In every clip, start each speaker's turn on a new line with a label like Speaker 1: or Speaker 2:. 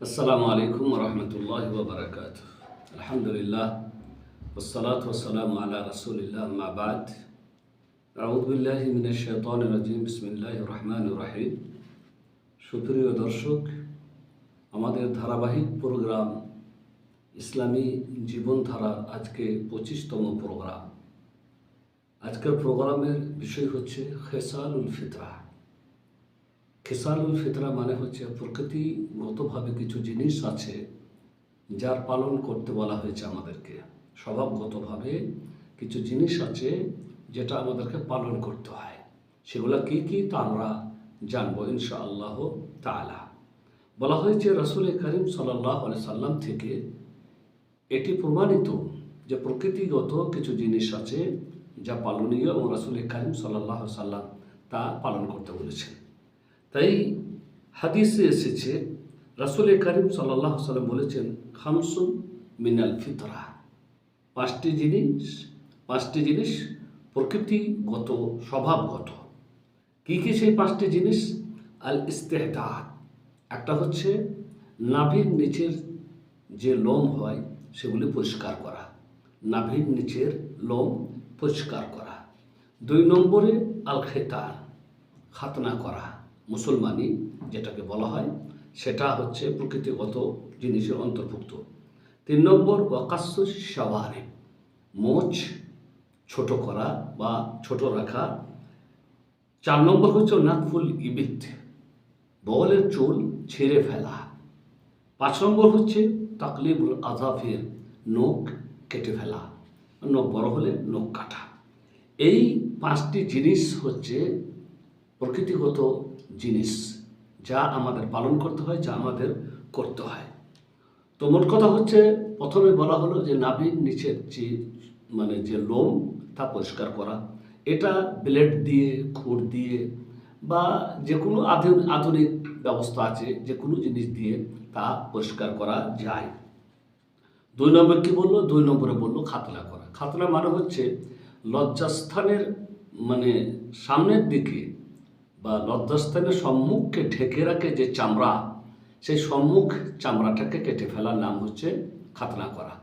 Speaker 1: السلام عليكم ورحمة الله وبركاته الحمد لله والصلاة والسلام على رسول الله أما بعد أعوذ بالله من الشيطان الرجيم بسم الله الرحمن الرحيم সুপ্রিয় দর্শক আমাদের ধারাবাহিক প্রোগ্রাম ইসলামী জীবনধারার আজকে পঁচিশতম প্রোগ্রাম আজকের প্রোগ্রামের বিষয় হচ্ছে খেসালুল ফিতরা খেসালুল ফিতরা মানে হচ্ছে প্রকৃতিগতভাবে কিছু জিনিস আছে যার পালন করতে বলা হয়েছে আমাদেরকে। স্বভাবগতভাবে কিছু জিনিস আছে যেটা আমাদেরকে পালন করতে হয়। সেগুলো কি কি তা আমরা জানব ইনশা আল্লাহ তালা বলা হয়েছে রসুল করিম সাল্লাহ সাল্লাম থেকে এটি প্রমাণিত যে প্রকৃতিগত কিছু জিনিস আছে যা পালনীয় এবং রসুল করিম সাল্লাহ সাল্লাম তা পালন করতে বলেছেন। তাই হাদিসে এসেছে রসুল করিম সাল্লাহ সাল্লাম বলেছেন, খামসুন মিনাল ফিতরা। পাঁচটি জিনিস পাঁচটি জিনিস প্রকৃতিগত, স্বভাবগত। কি কি সেই পাঁচটি জিনিস? আল ইস্তেহদাদ একটা হচ্ছে নাভির নিচের যে লোম হয়, সেগুলি পরিষ্কার করা। নাভির নিচের লোম পরিষ্কার করা। দুই নম্বরে আল খেতান খাতনা করা। মুসলমানি যেটাকে বলা হয়, সেটা হচ্ছে প্রকৃতিগত জিনিসের অন্তর্ভুক্ত। তিন নম্বর ওয়াকাস্য সাবারে মোচ ছোট করা বা ছোট রাখা। চার নম্বর হচ্ছে নাতফুল ইবিত বগলের চুল ছেড়ে ফেলা। পাঁচ নম্বর হচ্ছে তাকলিবুল আজাফের নখ কেটে ফেলা। নখ বড় হলে নখ কাটা। এই পাঁচটি জিনিস হচ্ছে প্রকৃতিগত জিনিস যা আমাদের পালন করতে হয়, যা আমাদের করতে হয়। তো মোট কথা হচ্ছে, প্রথমে বলা হলো যে নাভির নিচের যে মানে যে লোম, তা পরিষ্কার করা। এটা ব্লেড দিয়ে খুর দিয়ে বা যে কোনো আধুনিক ব্যবস্থা আছে যে কোনো জিনিস দিয়ে তা পরিষ্কার করা যায়। দুই নম্বর কি বলল? দুই নম্বরে বলল খাতলা করা। খাতলা মানে হচ্ছে লজ্জাস্থানের মানে সামনের দিকে বা লজ্জাস্থানের সম্মুখকে ঢেকে রাখে যে চামড়া, সেই সম্মুখ চামড়াটাকে কেটে ফেলার নাম হচ্ছে খাতনা করা।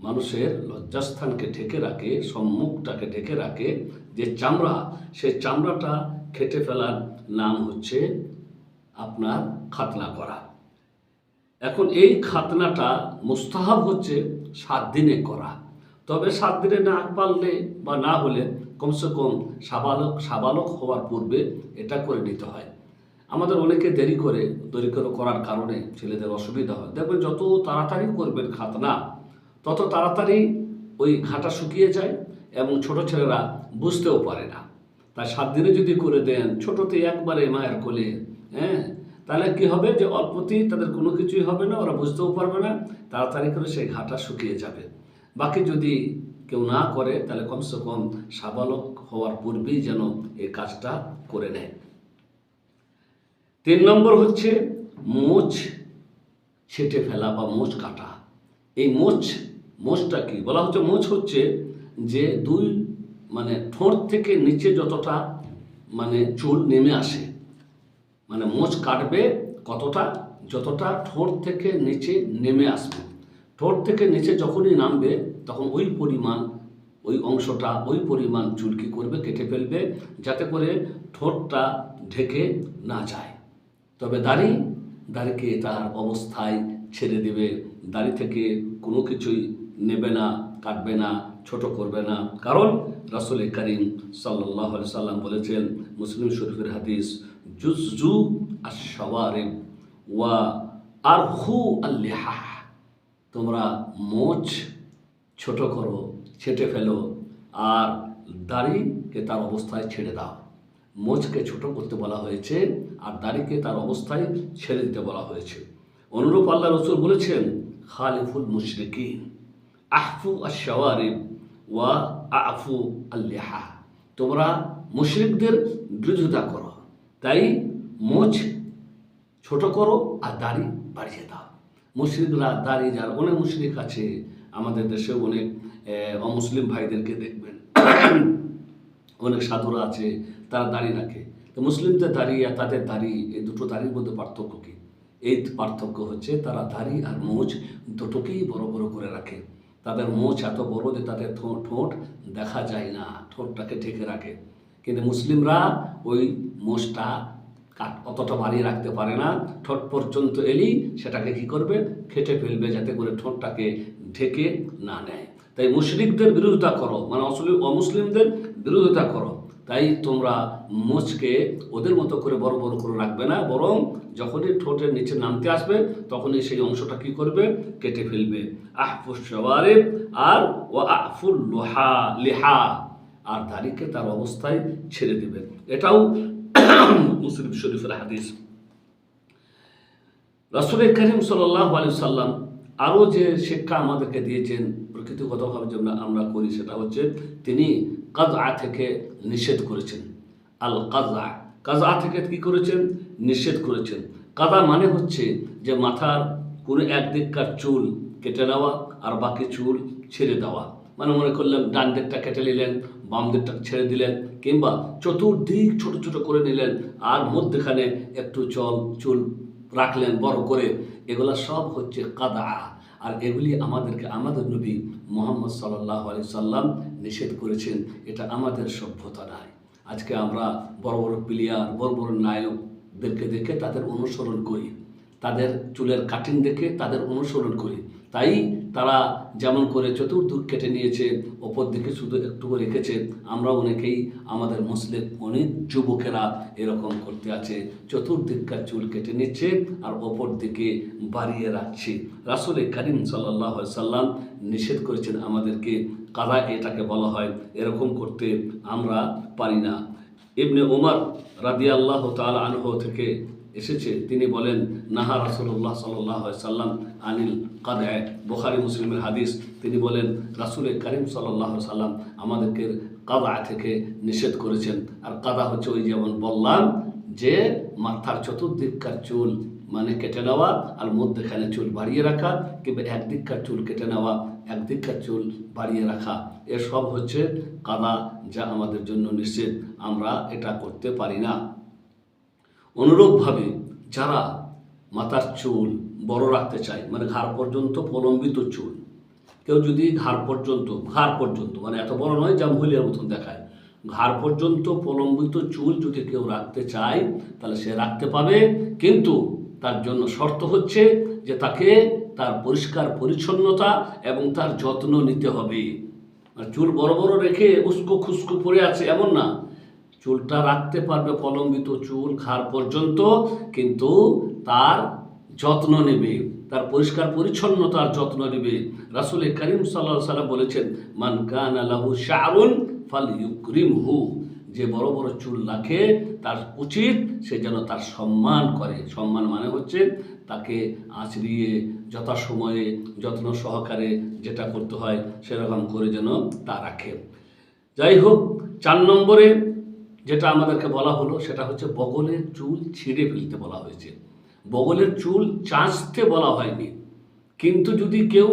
Speaker 1: মানুষের লজ্জাস্থানকে ঢেকে রাখে, সম্মুখটাকে ঢেকে রাখে যে চামড়া, সেই চামড়াটা খেটে ফেলার নাম হচ্ছে আপনার খাতনা করা। এখন এই খাতনাটা মুস্তাহাব হচ্ছে সাত দিনে করা। তবে সাত দিনে না পারলে বা না হলে কমসে কম সাবালক সাবালক হওয়ার পূর্বে এটা করে নিতে হয়। আমাদের অনেকে দেরি করে দেরি করে করার কারণে ছেলেদের অসুবিধা হয়। দেখবেন যত তাড়াতাড়ি করবেন খাতনা, তত তাড়াতাড়ি ওই ঘাটা শুকিয়ে যায় এবং ছোট ছেলেরা বুঝতেও পারে না। তাই সাত দিনে যদি করে দেন, ছোটতে একবারে মায়ের কোলে হ্যাঁ তাহলে কি হবে যে অল্পতেই তাদের কোনো কিছুই হবে না, ওরা বুঝতেও পারবে না, তাড়াতাড়ি করে সেই ঘাটা শুকিয়ে যাবে। বাকি যদি কেউ না করে, তাহলে কমসে কম সাবালক হওয়ার পূর্বেই যেন এই কাজটা করে নেয়। তিন নম্বর হচ্ছে মোচ ছেটে ফেলা বা মোচ কাটা। এই মোচ, মোচটা কি? বলা হচ্ছে মোচ হচ্ছে যে দুই মানে ঠোঁট থেকে নিচে যতটা মানে চুল নেমে আসে মানে মোচ কাটবে কতটা, যতটা ঠোঁট থেকে নিচে নেমে আসবে। ঠোঁট থেকে নিচে যখনই নামবে, তখন ওই পরিমাণ, ওই অংশটা, ওই পরিমাণ চুলকি করবে, কেটে ফেলবে, যাতে করে ঠোঁটটা ঢেকে না যায়। তবে দাড়ি, দাড়িকে তার অবস্থায় ছেড়ে দেবে। দাড়ি থেকে কোনো কিছুই নেবে না, কাটবে না, ছোট করবে না। কারণ রাসুল করিম সাল্লাহ সাল্লাম বলেছেন, মুসলিম শরীফের হাদিস জুজু আশাওয়ারিম ওয়া আর হু আল্লেহা তোমরা মোচ ছোট করো, ছেটে ফেলো, আর দাড়িকে তার অবস্থায় ছেড়ে দাও। মোচকে ছোট করতে বলা হয়েছে, আর দাড়িকে তার অবস্থায় ছেড়ে দিতে বলা হয়েছে। অনুরূপ আল্লাহ রসুল বলেছেন, খালিফুল মুশরিকিন, আহফু আশাওয়ারিম ওয়া আফু আল্লেহা। তোমরা মুশরিকদের বিরোধিতা করো, তাই মোচ ছোট করো আর দাড়ি বাড়িয়ে দাও। মুশরিকরা দাড়ি যার অনেক মুশরিক আছে আমাদের দেশে, অনেক অমুসলিম ভাইদেরকে দেখবেন। অনেক সাধুরা আছে, তারা দাড়ি রাখে। তো মুসলিমদের দাড়ি আর তাদের দাড়ি এই দুটো দাড়ির মধ্যে পার্থক্য কী? এই পার্থক্য হচ্ছে তারা দাড়ি আর মোচ দুটোকেই বড় বড় করে রাখে। তাদের মোচ এত বড় যে তাদের ঠোঁট দেখা যায় না, ঠোঁটটাকে ঢেকে রাখে। কিন্তু মুসলিমরা ওই মোষটা কাট অতটা বাড়িয়ে রাখতে পারে না। ঠোঁট পর্যন্ত এলেই সেটাকে কি করবে? খেটে ফেলবে যাতে করে ঠোঁটটাকে ঢেকে না নেয়। তাই মুশরিকদের বিরোধিতা করো মানে অমুসলিমদের বিরোধিতা করো। তাই তোমরা মোচকে ওদের মতো করে বড় বড় করে রাখবে না, বরং যখনই ঠোঁটের নিচে নামতে আসবে, তখনই সেই অংশটা কি করবে? কেটে ফেলবে। আহফুস সওয়ারে আর ও আহফুল লোহা, লেহা। আর দাড়িকে তার অবস্থায় ছেড়ে দেবে। এটাও মুসলিম শরীফের হাদিস। রাসুল করিম সাল্লাহ সাল্লাম আরও যে শিক্ষা আমাদেরকে দিয়েছেন, প্রকৃতিগতভাবে যেমন আমরা করি, সেটা হচ্ছে তিনি কাজা থেকে নিষেধ করেছেন। আল কাজা কাজা থেকে কি করেছেন? নিষেধ করেছেন। কাদা মানে হচ্ছে যে মাথার কোনো একদিককার চুল কেটে নেওয়া আর বাকি চুল ছেড়ে দেওয়া। মানে মনে করলেন, ডান দিকটা কেটে নিলেন বাম দিকটা ছেড়ে দিলেন কিংবা চতুর্দিক ছোট ছোট করে নিলেন, আর মধ্যেখানে একটু চল চুল রাখলেন, বড় করে। এগুলা সব হচ্ছে কাদা। আর এগুলি আমাদেরকে আমাদের নবী মোহাম্মদ সাল্লাহ আলি সাল্লাম নিষেধ করেছেন। এটা আমাদের সভ্যতা নয়। আজকে আমরা বড় বড় প্লেয়ার, বড় বড় নায়কদেরকে দেখে তাদের অনুসরণ করি। তাদের চুলের কাটিং দেখে তাদের অনুসরণ করি। তাই তারা যেমন করে চতুর্দিক কেটে নিয়েছে ওপর দিকে শুধু একটু রেখেছে, আমরা অনেকেই আমাদের মুসলিম অনেক যুবকেরা এরকম করতে আছে, চতুর্দিককার চুল কেটে নিচ্ছে আর ওপর দিকে বাড়িয়ে রাখছে। রাসুল করিম সাল্লাহ সাল্লাম নিষেধ করেছেন আমাদেরকে কাদা এটাকে বলা হয়, এরকম করতে আমরা পারি না। ইবনে ওমর রাদি আল্লাহ তাল আনহ থেকে এসেছে। তিনি বলেন, নাহা রাসুল্লাহ সাল্লাহ সাল্লাম আনিল কাদায় বোখারি, মুসলিমের হাদিস। তিনি বলেন, রাসুল করিম সাল্লাহ সাল্লাম আমাদেরকে কাদা থেকে নিষেধ করেছেন। আর কাদা হচ্ছে ওই যেমন বললাম, যে মাথার চতুর্দিককার চুল মানে কেটে নেওয়া আর মধ্যেখানে চুল বাড়িয়ে রাখা, কিংবা একদিককার চুল কেটে নেওয়া, একদিককার চুল বাড়িয়ে রাখা। এসব হচ্ছে কাদা যা আমাদের জন্য নিষেধ। আমরা এটা করতে পারি না। অনুরূপভাবে যারা মাথার চুল বড় রাখতে চায় মানে ঘাড় পর্যন্ত প্রলম্বিত চুল, কেউ যদি ঘাড় পর্যন্ত ঘাড় পর্যন্ত মানে এত বড় নয় যা মহিলার মতন দেখায়, ঘাড় পর্যন্ত প্রলম্বিত চুল যদি কেউ রাখতে চায়, তাহলে সে রাখতে পাবে, কিন্তু তার জন্য শর্ত হচ্ছে যে তাকে তার পরিষ্কার পরিচ্ছন্নতা এবং তার যত্ন নিতে হবে। চুল বড় বড় রেখে উস্কো খুস্কো পড়ে আছে এমন না। চুলটা রাখতে পারবে প্রলম্বিত চুল ঘাড় পর্যন্ত, কিন্তু তার যত্ন নেবে, তার পরিষ্কার পরিচ্ছন্নতার যত্ন নেবে। রাসুল করিম সাল্লাহ সাল্লাম বলেছেন, মান কান আলাহু শাহরুন ফাল ইউক্রিম হু যে বড় বড় চুল রাখে, তার উচিত সে যেন তার সম্মান করে। সম্মান মানে হচ্ছে তাকে আঁচড়িয়ে, যথাসময়ে, যত্ন সহকারে যেটা করতে হয় সেরকম করে যেন তা রাখে। যাই হোক, চার নম্বরে যেটা আমাদেরকে বলা হলো, সেটা হচ্ছে বগলের চুল ছিঁড়ে ফেলতে বলা হয়েছে। বগলের চুল চাঁচতে বলা হয়নি। কিন্তু যদি কেউ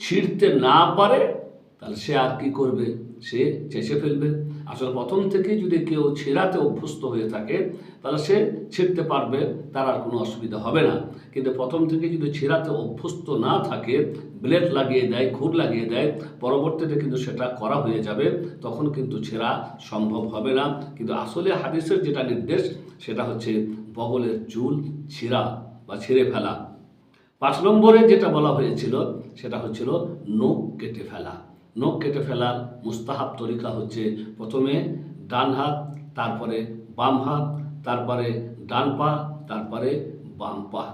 Speaker 1: ছিঁড়তে না পারে, তাহলে সে আর কি করবে? সে চেঁচে ফেলবে। আসলে প্রথম থেকে যদি কেউ ছেঁড়াতে অভ্যস্ত হয়ে থাকে, তাহলে সে ছিঁড়তে পারবে, তার আর কোনো অসুবিধা হবে না। কিন্তু প্রথম থেকে যদি ছেঁড়াতে অভ্যস্ত না থাকে, ব্লেড লাগিয়ে দেয় খুর লাগিয়ে দেয়, পরবর্তীতে কিন্তু সেটা করা হয়ে যাবে, তখন কিন্তু ছেঁড়া সম্ভব হবে না। কিন্তু আসলে হাদিসের যেটা নির্দেশ, সেটা হচ্ছে বগলের চুল ছিঁড়া বা ছিঁড়ে ফেলা। পাঁচ নম্বরে যেটা বলা হয়েছিল, সেটা হচ্ছিল নখ কেটে ফেলা। নখ কেটে ফেলার মুস্তাহাব তরিকা হচ্ছে প্রথমে ডান হাত, তারপরে বাম হাত, তারপরে ডান পা, তারপরে বাম পা।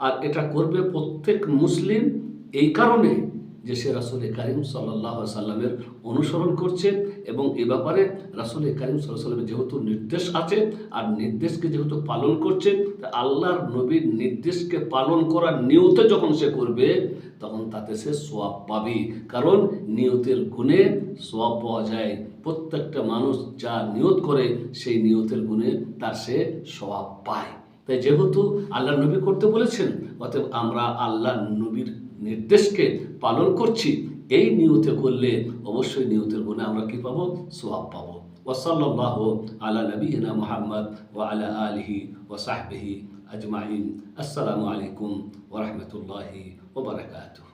Speaker 1: আর এটা করবে প্রত্যেক মুসলিম এই কারণে যে সে রাসুল করিম সাল্লাহ সাল্লামের অনুসরণ করছে এবং এ ব্যাপারে রাসুল করিম সাল্লাহ সাল্লামের যেহেতু নির্দেশ আছে আর নির্দেশকে যেহেতু পালন করছে আল্লাহর নবীর নির্দেশকে পালন করার নিয়তে যখন সে করবে তখন তাতে সে সোয়াব পাবে। কারণ নিয়তের গুণে সোয়াব পাওয়া যায়। প্রত্যেকটা মানুষ যা নিয়ত করে, সেই নিয়তের গুণে তার সে সোয়াব পায়। তাই যেহেতু আল্লাহ নবী করতে বলেছেন, অতএব আমরা আল্লাহ নবীর নির্দেশকে পালন করছি। এই নিয়তে করলে অবশ্যই নিয়তের গুণে আমরা কি পাবো? সোয়াব পাবো। ওসল্লাহ আলা নবীনা মোহাম্মদ ও আলা আলহি ও সাহবিহি আজমাইন। আসসালামু আলাইকুম ওরহমতুল্লাহি obrigado